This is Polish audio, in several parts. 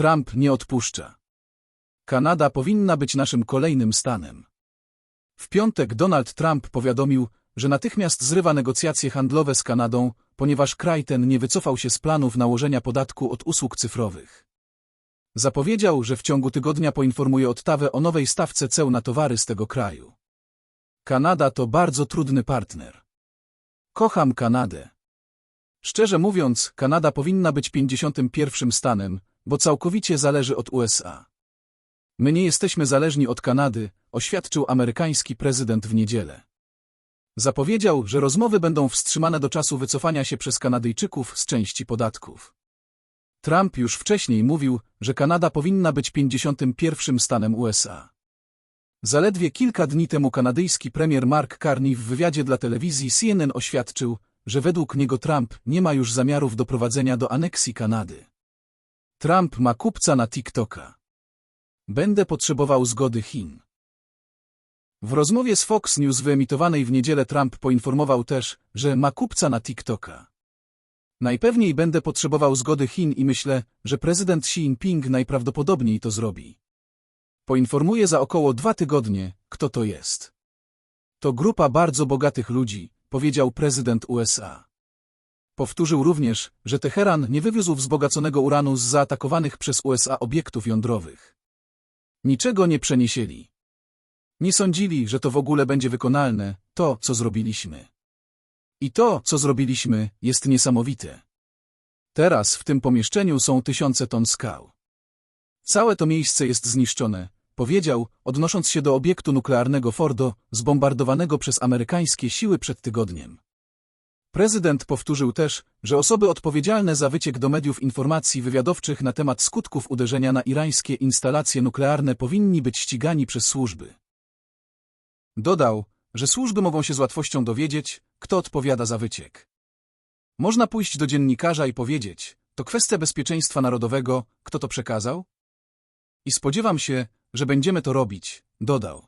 Trump nie odpuszcza. Kanada powinna być naszym kolejnym stanem. W piątek Donald Trump powiadomił, że natychmiast zrywa negocjacje handlowe z Kanadą, ponieważ kraj ten nie wycofał się z planów nałożenia podatku od usług cyfrowych. Zapowiedział, że w ciągu tygodnia poinformuje Ottawę o nowej stawce ceł na towary z tego kraju. Kanada to bardzo trudny partner. Kocham Kanadę. Szczerze mówiąc, Kanada powinna być 51 stanem, bo całkowicie zależy od USA. My nie jesteśmy zależni od Kanady, oświadczył amerykański prezydent w niedzielę. Zapowiedział, że rozmowy będą wstrzymane do czasu wycofania się przez Kanadyjczyków z części podatków. Trump już wcześniej mówił, że Kanada powinna być 51 stanem USA. Zaledwie kilka dni temu kanadyjski premier Mark Carney w wywiadzie dla telewizji CNN oświadczył, że według niego Trump nie ma już zamiarów doprowadzenia do aneksji Kanady. Trump ma kupca na TikToka. Będę potrzebował zgody Chin. W rozmowie z Fox News wyemitowanej w niedzielę Trump poinformował też, że ma kupca na TikToka. Najpewniej będę potrzebował zgody Chin i myślę, że prezydent Xi Jinping najprawdopodobniej to zrobi. Poinformuję za około dwa tygodnie, kto to jest. To grupa bardzo bogatych ludzi, powiedział prezydent USA. Powtórzył również, że Teheran nie wywiózł wzbogaconego uranu z zaatakowanych przez USA obiektów jądrowych. Niczego nie przeniesieli. Nie sądzili, że to w ogóle będzie wykonalne, to, co zrobiliśmy. I to, co zrobiliśmy, jest niesamowite. Teraz w tym pomieszczeniu są tysiące ton skał. Całe to miejsce jest zniszczone, powiedział, odnosząc się do obiektu nuklearnego Fordo, zbombardowanego przez amerykańskie siły przed tygodniem. Prezydent powtórzył też, że osoby odpowiedzialne za wyciek do mediów informacji wywiadowczych na temat skutków uderzenia na irańskie instalacje nuklearne powinni być ścigani przez służby. Dodał, że służby mogą się z łatwością dowiedzieć, kto odpowiada za wyciek. Można pójść do dziennikarza i powiedzieć, to kwestia bezpieczeństwa narodowego, kto to przekazał? I spodziewam się, że będziemy to robić, dodał.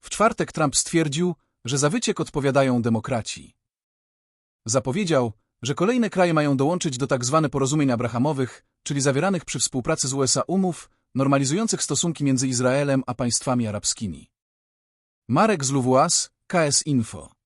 W czwartek Trump stwierdził, że za wyciek odpowiadają demokraci. Zapowiedział, że kolejne kraje mają dołączyć do tzw. Tak porozumień abrahamowych, czyli zawieranych przy współpracy z USA umów, normalizujących stosunki między Izraelem a państwami arabskimi. Marek z KS Info